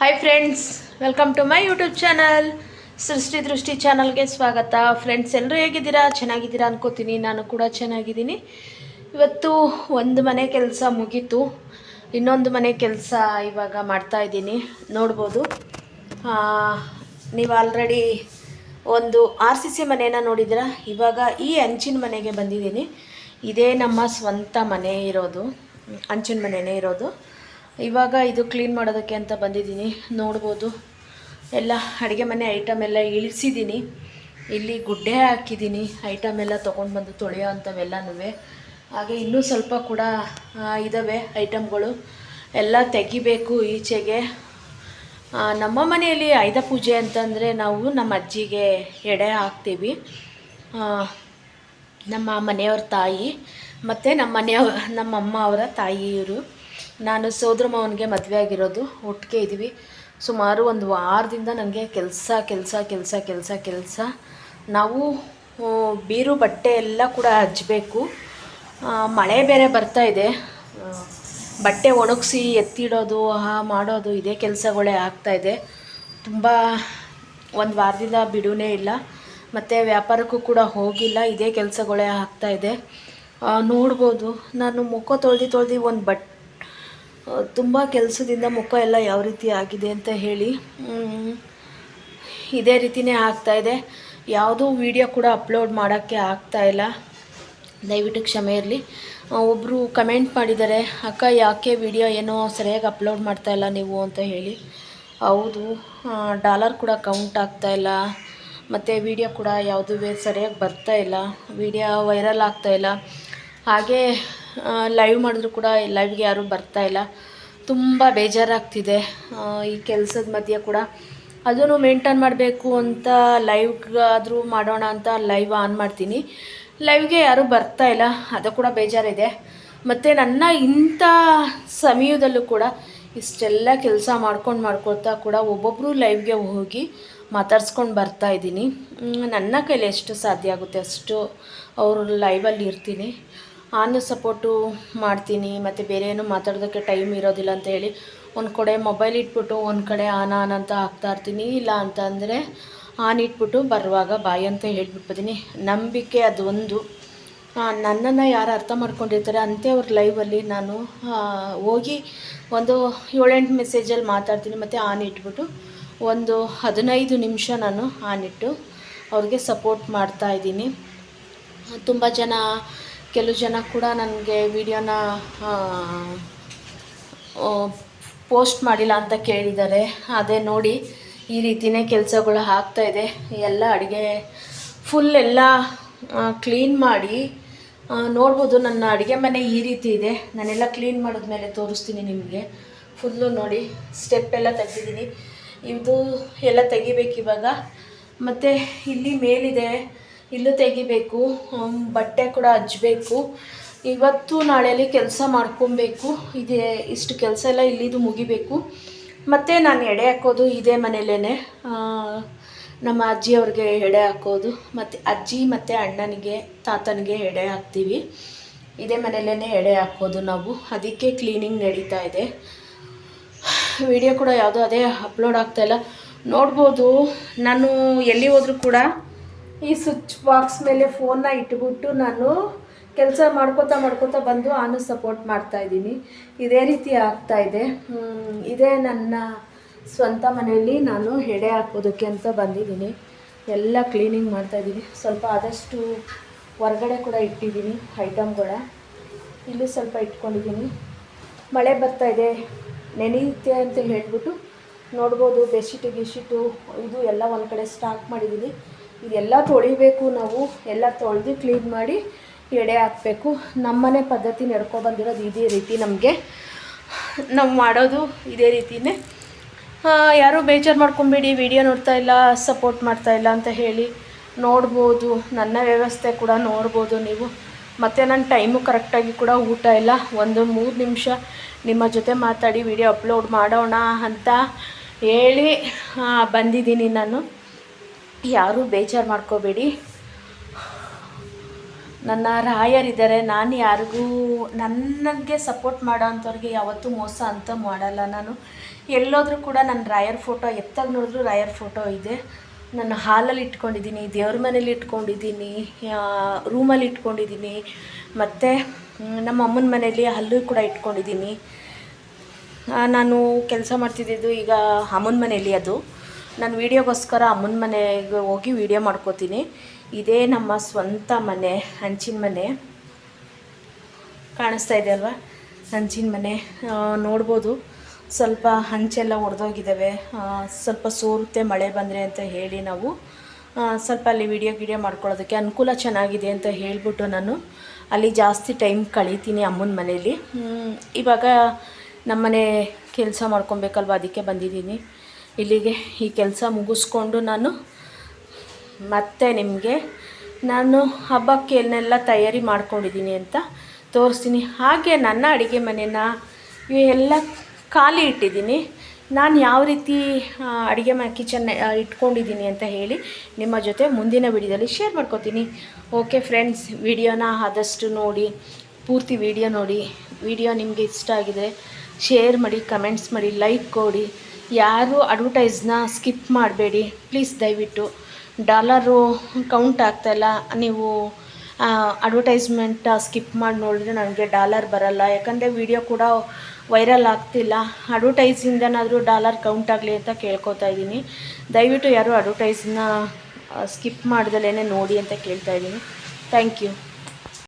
Hi friends welcome to my YouTube channel Srushti Drushti ಚಾನಲ್ಗೆ ಸ್ವಾಗತ. Friends ಎಲ್ಲರೂ ಹೇಗಿದ್ದೀರಾ? ಚೆನ್ನಾಗಿದ್ದೀರಾ ಅನ್ಕೋತೀನಿ. ನಾನು ಕೂಡ ಚೆನ್ನಾಗಿದ್ದೀನಿ. ಇವತ್ತು ಒಂದು ಮನೆ ಕೆಲಸ ಮುಗೀತು. ಇನ್ನೊಂದು ಮನೆ ಕೆಲಸ ಇವಾಗ ಮಾಡ್ತಾ ಇದ್ದೀನಿ. ನೋಡ್ಬೋದು. ನೀವು ಆಲ್ರೆಡಿ ಒಂದು ಆರ್ ಸಿ ಸಿ ಮನೇನ ನೋಡಿದ್ದೀರಾ? ಇವಾಗ ಈ ಹಂಚಿನ ಮನೆಗೆ ಬಂದಿದ್ದೀನಿ. ಇದೇ ನಮ್ಮ ಸ್ವಂತ ಮನೆ ಇರೋದು. ಹಂಚಿನ ಮನೆಯೇ ಇರೋದು. ಇವಾಗ ಇದು ಕ್ಲೀನ್ ಮಾಡೋದಕ್ಕೆ ಅಂತ ಬಂದಿದ್ದೀನಿ. ನೋಡ್ಬೋದು. ಎಲ್ಲ ಅಡುಗೆ ಮನೆ ಐಟಮ್ ಎಲ್ಲ ಇಳಿಸಿದ್ದೀನಿ. ಇಲ್ಲಿ ಗುಡ್ಡೆ ಹಾಕಿದ್ದೀನಿ. ಐಟಮ್ ಎಲ್ಲ ತೊಗೊಂಡು ಬಂದು ತೊಳೆಯೋ ಅಂಥವೆಲ್ಲನೂ ಹಾಗೆ ಇನ್ನೂ ಸ್ವಲ್ಪ ಕೂಡ ಇದ್ದಾವೆ ಐಟಮ್ಗಳು ಎಲ್ಲ ತೆಗಿಬೇಕು ಈಚೆಗೆ. ನಮ್ಮ ಮನೆಯಲ್ಲಿ ಆಯುಧ ಪೂಜೆ ಅಂತಂದರೆ ನಾವು ನಮ್ಮ ಅಜ್ಜಿಗೆ ಎಡೆ ಹಾಕ್ತೀವಿ. ನಮ್ಮ ಮನೆಯವ್ರ ತಾಯಿ. ಮತ್ತು ನಮ್ಮ ಮನೆಯವ ನಮ್ಮ ಅಮ್ಮ ಅವರ ತಾಯಿ ಇವರು ನಾನು ಸೋದರ ಮಾವನಿಗೆ ಮದುವೆ ಆಗಿರೋದು, ಒಟ್ಟಿಗೆ ಇದ್ದೀವಿ. ಸುಮಾರು ಒಂದು ವಾರದಿಂದ ನನಗೆ ಕೆಲಸ ಕೆಲಸ ಕೆಲಸ ಕೆಲಸ ಕೆಲಸ. ನಾವು ಬೀರು ಬಟ್ಟೆ ಎಲ್ಲ ಕೂಡ ಹಚ್ಚಬೇಕು ಮಳೆ ಬೇರೆ ಬರ್ತಾ ಇದೆ. ಬಟ್ಟೆ ಒಣಗಿಸಿ ಎತ್ತಿಡೋದು ಆ ಮಾಡೋದು, ಇದೇ ಕೆಲಸಗಳೇ ಆಗ್ತಾಯಿದೆ ತುಂಬ ಒಂದು ವಾರದಿಂದ ಬಿಡುವೇ ಇಲ್ಲ. ಮತ್ತು ವ್ಯಾಪಾರಕ್ಕೂ ಕೂಡ ಹೋಗಿಲ್ಲ, ಇದೇ ಕೆಲಸಗಳೇ ಆಗ್ತಾಯಿದೆ ನೋಡ್ಬೋದು. ನಾನು ಮುಖ ತೊಳ್ದು ತೊಳ್ದು ಒಂದು ಬಟ್ ತುಂಬ ಕೆಲಸದಿಂದ ಮುಖ ಎಲ್ಲ ಯಾವ ರೀತಿ ಆಗಿದೆ ಅಂತ ಹೇಳಿ ಇದೇ ರೀತಿಯೇ ಆಗ್ತಾಯಿದೆ ಯಾವುದೂ ವಿಡಿಯೋ ಕೂಡ ಅಪ್ಲೋಡ್ ಮಾಡೋಕ್ಕೆ ಆಗ್ತಾಯಿಲ್ಲ ದಯವಿಟ್ಟು ಕ್ಷಮೆ ಇರಲಿ. ಒಬ್ಬರು ಕಮೆಂಟ್ ಮಾಡಿದ್ದಾರೆ, ಅಕ್ಕ, ಯಾಕೆ ವಿಡಿಯೋ ಏನೋ ಸರಿಯಾಗಿ ಅಪ್ಲೋಡ್ ಮಾಡ್ತಾ ಇಲ್ಲ ನೀವು? ಅಂತ ಹೇಳಿ. ಹೌದು ಡಾಲರ್ ಕೂಡ ಕೌಂಟ್ ಆಗ್ತಾ ಇಲ್ಲ. ಮತ್ತು ವಿಡಿಯೋ ಕೂಡ ಯಾವುದೂ ಸರಿಯಾಗಿ ಬರ್ತಾ ಇಲ್ಲ. ವಿಡಿಯೋ ವೈರಲ್ ಆಗ್ತಾ ಇಲ್ಲ. ಹಾಗೆ ಲೈವ್ ಮಾಡಿದ್ರು ಕೂಡ ಲೈವ್ಗೆ ಯಾರೂ ಇಲ್ಲ. ತುಂಬ ಬೇಜಾರಾಗ್ತಿದೆ. ಈ ಕೆಲಸದ ಮಧ್ಯೆ ಕೂಡ. ಅದನ್ನು ಮೇಂಟೈನ್ ಮಾಡಬೇಕು ಅಂತ ಲೈವ್ಗಾದರೂ ಮಾಡೋಣ ಅಂತ ಲೈವ್ ಆನ್ ಮಾಡ್ತೀನಿ. ಲೈವ್ಗೆ ಯಾರೂ ಬರ್ತಾ ಇಲ್ಲ. ಅದು ಕೂಡ ಬೇಜಾರಿದೆ. ಮತ್ತು ನನ್ನ ಇಂಥ ಸಮಯದಲ್ಲೂ ಕೂಡ ಇಷ್ಟೆಲ್ಲ ಕೆಲಸ ಮಾಡ್ಕೊಂಡು ಮಾಡ್ಕೊಳ್ತಾ ಕೂಡ ಒಬ್ಬೊಬ್ಬರು ಲೈವ್ಗೆ ಹೋಗಿ ಮಾತಾಡ್ಸ್ಕೊಂಡು ಬರ್ತಾ ಇದ್ದೀನಿ. ನನ್ನ ಕೈಲಿ ಎಷ್ಟು ಸಾಧ್ಯ ಆಗುತ್ತೆ ಅಷ್ಟು ಅವರು ಲೈವಲ್ಲಿ ಇರ್ತೀನಿ. ಆನ್ ಸಪೋರ್ಟು ಮಾಡ್ತೀನಿ, ಮತ್ತು ಬೇರೆ ಏನು ಮಾತಾಡೋದಕ್ಕೆ ಟೈಮ್ ಇರೋದಿಲ್ಲ ಅಂತ ಹೇಳಿ ಒಂದು ಕಡೆ ಮೊಬೈಲ್ ಇಟ್ಬಿಟ್ಟು ಒಂದು ಕಡೆ ಆನ್ ಆನ್ ಅಂತ ಹಾಕ್ತಾ ಇರ್ತೀನಿ. ಇಲ್ಲ ಅಂತಂದರೆ ಆನ್ ಇಟ್ಬಿಟ್ಟು ಬರುವಾಗ ಬಾಯಿ ಅಂತ ಹೇಳ್ಬಿಟ್ಬಿಡ್ತೀನಿ. ನಂಬಿಕೆ ಅದೊಂದು ನನ್ನನ್ನು ಯಾರು ಅರ್ಥ ಮಾಡ್ಕೊಂಡಿರ್ತಾರೆ ಅಂಥವ್ರ ಲೈವಲ್ಲಿ ನಾನು ಹೋಗಿ ಒಂದು ಏಳೆಂಟು ಮೆಸೇಜಲ್ಲಿ ಮಾತಾಡ್ತೀನಿ, ಮತ್ತು ಆನ್ ಇಟ್ಬಿಟ್ಟು ಒಂದು ಹದಿನೈದು ನಿಮಿಷ ನಾನು ಆನ್ ಇಟ್ಟು ಅವ್ರಿಗೆ ಸಪೋರ್ಟ್ ಮಾಡ್ತಾ ಇದ್ದೀನಿ. ತುಂಬ ಜನ ಕೆಲವು ಜನ ಕೂಡ ನನಗೆ ವಿಡಿಯೋನ ಪೋಸ್ಟ್ ಮಾಡಿಲ್ಲ ಅಂತ ಕೇಳಿದ್ದಾರೆ. ಅದೇ ನೋಡಿ ಈ ರೀತಿಯೇ ಕೆಲಸಗಳು ಆಗ್ತಾಯಿದೆ ಎಲ್ಲ ಅಡುಗೆ ಫುಲ್ ಎಲ್ಲ ಕ್ಲೀನ್ ಮಾಡಿ ನೋಡ್ಬೋದು ನನ್ನ ಅಡುಗೆ ಮನೆ ಈ ರೀತಿ ಇದೆ. ನಾನೆಲ್ಲ ಕ್ಲೀನ್ ಮಾಡಿದ್ಮೇಲೆ ತೋರಿಸ್ತೀನಿ ನಿಮಗೆ. ಫುಲ್ಲು ನೋಡಿ ಸ್ಟೆಪ್ ಎಲ್ಲ ತೆಗ್ದಿದ್ದೀನಿ. ಇದು ಎಲ್ಲ ತೆಗಿಬೇಕು ಇವಾಗ ಮತ್ತು ಇಲ್ಲಿ ಮೇಲಿದೆ. ಇಲ್ಲೂ ತೆಗಿಬೇಕು ಬಟ್ಟೆ ಕೂಡ ಹಚ್ಬೇಕು. ಇವತ್ತು ನಾಳೆಯಲ್ಲಿ ಕೆಲಸ ಮಾಡ್ಕೊಬೇಕು. ಇದೇ, ಇಷ್ಟು ಕೆಲಸ ಎಲ್ಲ ಇಲ್ಲಿದು ಮುಗಿಬೇಕು. ಮತ್ತು ನಾನು ಎಡೆ ಹಾಕೋದು ಇದೇ ಮನೇಲೇ ನಮ್ಮ ಅಜ್ಜಿಯವ್ರಿಗೆ ಎಡೆ ಹಾಕೋದು, ಮತ್ತು ಅಜ್ಜಿ ಮತ್ತು ಅಣ್ಣನಿಗೆ, ತಾತನಿಗೆ ಎಡೆ ಹಾಕ್ತೀವಿ. ಇದೇ ಮನೇಲೇ ಎಡೆ ಹಾಕೋದು ನಾವು. ಅದಕ್ಕೆ ಕ್ಲೀನಿಂಗ್ ನಡೀತಾ ಇದೆ. ವಿಡಿಯೋ ಕೂಡ ಯಾವುದೋ ಅದೇ ಅಪ್ಲೋಡ್ ಆಗ್ತಾಯಿಲ್ಲ ನೋಡ್ಬೋದು, ನಾನು ಎಲ್ಲಿ ಹೋದರೂ ಕೂಡ ಈ ಸ್ವಿಚ್ ಬಾಕ್ಸ್ ಮೇಲೆ ಫೋನ್ನ ಇಟ್ಬಿಟ್ಟು ನಾನು ಕೆಲಸ ಮಾಡ್ಕೋತಾ ಮಾಡ್ಕೋತಾ ಬಂದು ನಾನು ಸಪೋರ್ಟ್ ಮಾಡ್ತಾ ಇದ್ದೀನಿ. ಇದೇ ರೀತಿ ಆಗ್ತಾ ಇದೆ. ಇದೇ ನನ್ನ ಸ್ವಂತ ಮನೆಯಲ್ಲಿ ನಾನು ಎಡೆ ಹಾಕೋದಕ್ಕೆ ಅಂತ ಬಂದಿದ್ದೀನಿ. ಎಲ್ಲ ಕ್ಲೀನಿಂಗ್ ಮಾಡ್ತಾ ಇದ್ದೀನಿ. ಸ್ವಲ್ಪ ಆದಷ್ಟು ಹೊರಗಡೆ ಕೂಡ ಇಟ್ಟಿದ್ದೀನಿ ಐಟಮ್ಗಳ ಇಲ್ಲಿ ಸ್ವಲ್ಪ ಇಟ್ಕೊಂಡಿದ್ದೀನಿ. ಮಳೆ ಬರ್ತಾ ಇದೆ. ನೆನೆಯುತ್ತೆ ಅಂತ ಹೇಳ್ಬಿಟ್ಟು ನೋಡ್ಬೋದು ಬೆಡ್ಶೀಟು ಗಿಶೀಟು ಇದು ಎಲ್ಲ ಒಂದು ಕಡೆ ಸ್ಟಾಕ್ ಮಾಡಿದ್ದೀನಿ. ಇದೆಲ್ಲ ತೊಳಿಬೇಕು ನಾವು, ಎಲ್ಲ ತೊಳೆದು ಕ್ಲೀನ್ ಮಾಡಿ ಎಡೆ ಹಾಕಬೇಕು. ನಮ್ಮನೆ ಪದ್ಧತಿ ನಡ್ಕೊಬಂದಿರೋದು ಇದೇ ರೀತಿ ನಮಗೆ. ನಾವು ಮಾಡೋದು ಇದೇ ರೀತಿಯೇ ಯಾರೂ ಬೇಜಾರು ಮಾಡ್ಕೊಬೇಡಿ ವಿಡಿಯೋ ನೋಡ್ತಾ ಇಲ್ಲ ಸಪೋರ್ಟ್ ಮಾಡ್ತಾ ಇಲ್ಲ ಅಂತ ಹೇಳಿ ನೋಡ್ಬೋದು. ನನ್ನ ವ್ಯವಸ್ಥೆ ಕೂಡ ನೋಡ್ಬೋದು ನೀವು. ಮತ್ತು ನನ್ನ ಟೈಮು ಕರೆಕ್ಟಾಗಿ ಕೂಡ ಊಟ ಇಲ್ಲ. ಒಂದು ಮೂರು ನಿಮಿಷ ನಿಮ್ಮ ಜೊತೆ ಮಾತಾಡಿ ವಿಡಿಯೋ ಅಪ್ಲೋಡ್ ಮಾಡೋಣ ಅಂತ ಹೇಳಿ ಬಂದಿದ್ದೀನಿ ನಾನು. ಯಾರೂ ಬೇಜಾರು ಮಾಡ್ಕೋಬೇಡಿ. ನನ್ನ ರಾಯರಿದ್ದಾರೆ, ನಾನು ಯಾರಿಗೂ ನನಗೆ ಸಪೋರ್ಟ್ ಮಾಡೋ ಅಂಥವ್ರಿಗೆ ಯಾವತ್ತೂ ಮೋಸ ಅಂತ ಮಾಡಲ್ಲ ನಾನು. ಎಲ್ಲೋದ್ರೂ ಕೂಡ ನನ್ನ ರಾಯರ್ ಫೋಟೋ, ಎತ್ತಾಗ ನೋಡಿದ್ರು ರಾಯರ್ ಫೋಟೋ ಇದೆ. ನಾನು ಹಾಲಲ್ಲಿ ಇಟ್ಕೊಂಡಿದ್ದೀನಿ, ದೇವ್ರ ಮನೇಲಿ ಇಟ್ಕೊಂಡಿದ್ದೀನಿ ರೂಮಲ್ಲಿ ಇಟ್ಕೊಂಡಿದ್ದೀನಿ. ಮತ್ತು ನಮ್ಮ ಅಮ್ಮನ ಮನೇಲಿ ಅಲ್ಲೂ ಕೂಡ ಇಟ್ಕೊಂಡಿದ್ದೀನಿ. ನಾನು ಕೆಲಸ ಮಾಡ್ತಿದ್ದಿದ್ದು ಈಗ ಅಮ್ಮನ ಮನೇಲಿ ಅದು. ನಾನು ವೀಡಿಯೋಗೋಸ್ಕರ ಅಮ್ಮನ ಮನೆಗೆ ಹೋಗಿ ವೀಡಿಯೋ ಮಾಡ್ಕೋತೀನಿ. ಇದೇ ನಮ್ಮ ಸ್ವಂತ ಮನೆ, ಹಂಚಿನ ಮನೆ. ಕಾಣಿಸ್ತಾ ಇದೆ ಅಲ್ವಾ? ಹಂಚಿನ ಮನೆ. ನೋಡ್ಬೋದು. ಸ್ವಲ್ಪ ಹಂಚೆಲ್ಲ ಒಡೆದೋಗಿದ್ದಾವೆ ಸ್ವಲ್ಪ ಸೋರುತ್ತೆ, ಮಳೆ ಬಂದರೆ ಅಂತ ಹೇಳಿ ನಾವು. ಸ್ವಲ್ಪ ಅಲ್ಲಿ ವಿಡಿಯೋ ಗಿಡಿಯೋ ಮಾಡ್ಕೊಳ್ಳೋದಕ್ಕೆ ಅನುಕೂಲ ಚೆನ್ನಾಗಿದೆ ಅಂತ ಹೇಳಿಬಿಟ್ಟು ನಾನು ಅಲ್ಲಿ ಜಾಸ್ತಿ ಟೈಮ್ ಕಳೀತೀನಿ ಅಮ್ಮನ ಮನೇಲಿ. ಇವಾಗ ನಮ್ಮನೆ ಕೆಲಸ ಮಾಡ್ಕೊಬೇಕಲ್ವ? ಅದಕ್ಕೆ ಬಂದಿದ್ದೀನಿ. ಇಲ್ಲಿಗೆ ಈ ಕೆಲಸ ಮುಗಿಸ್ಕೊಂಡು ನಾನು ಮತ್ತೆ ನಿಮಗೆ ನಾನು ಹಬ್ಬಕ್ಕೆ ಏನೆಲ್ಲ ತಯಾರಿ ಮಾಡ್ಕೊಂಡಿದ್ದೀನಿ ಅಂತ ತೋರಿಸ್ತೀನಿ. ಹಾಗೆ ನನ್ನ ಅಡುಗೆ ಮನೆನ ಇವೆಲ್ಲ ಖಾಲಿ ಇಟ್ಟಿದ್ದೀನಿ. ನಾನು ಯಾವ ರೀತಿ ಅಡುಗೆ ಮನೆ ಕಿಚನ್ ಇಟ್ಕೊಂಡಿದ್ದೀನಿ ಅಂತ ಹೇಳಿ ನಿಮ್ಮ ಜೊತೆ ಮುಂದಿನ ವಿಡಿಯೋದಲ್ಲಿ ಶೇರ್ ಮಾಡ್ಕೋತೀನಿ. ಓಕೆ ಫ್ರೆಂಡ್ಸ್ ವಿಡಿಯೋನ ಆದಷ್ಟು ನೋಡಿ, ಪೂರ್ತಿ ವಿಡಿಯೋ ನೋಡಿ. ವಿಡಿಯೋ ನಿಮಗೆ ಇಷ್ಟ ಆಗಿದೆ ಶೇರ್ ಮಾಡಿ ಕಮೆಂಟ್ಸ್ ಮಾಡಿ ಲೈಕ್ ಕೊಡಿ. ಯಾರು ಅಡ್ವರ್ಟೈಸ್ನ ಸ್ಕಿಪ್ ಮಾಡಬೇಡಿ. ಪ್ಲೀಸ್ ದಯವಿಟ್ಟು. ಡಾಲರು ಕೌಂಟ್ ಆಗ್ತಾಯಿಲ್ಲ ನೀವು ಅಡ್ವರ್ಟೈಸ್ಮೆಂಟ್ ಸ್ಕಿಪ್ ಮಾಡಿ ನೋಡಿದ್ರೆ ನನಗೆ ಡಾಲರ್ ಬರಲ್ಲ. ಯಾಕಂದರೆ ವಿಡಿಯೋ ಕೂಡ ವೈರಲ್ ಆಗ್ತಿಲ್ಲ. ಅಡ್ವರ್ಟೈಸಿಂದನಾದರೂ ಡಾಲರ್ ಕೌಂಟ್ ಆಗಲಿ ಅಂತ ಕೇಳ್ಕೊತಾ ಇದ್ದೀನಿ. ದಯವಿಟ್ಟು ಯಾರು ಅಡ್ವರ್ಟೈಸ್ನ ಸ್ಕಿಪ್ ಮಾಡ್ದಲೇ ನೋಡಿ ಅಂತ ಕೇಳ್ತಾ ಇದ್ದೀನಿ. Thank you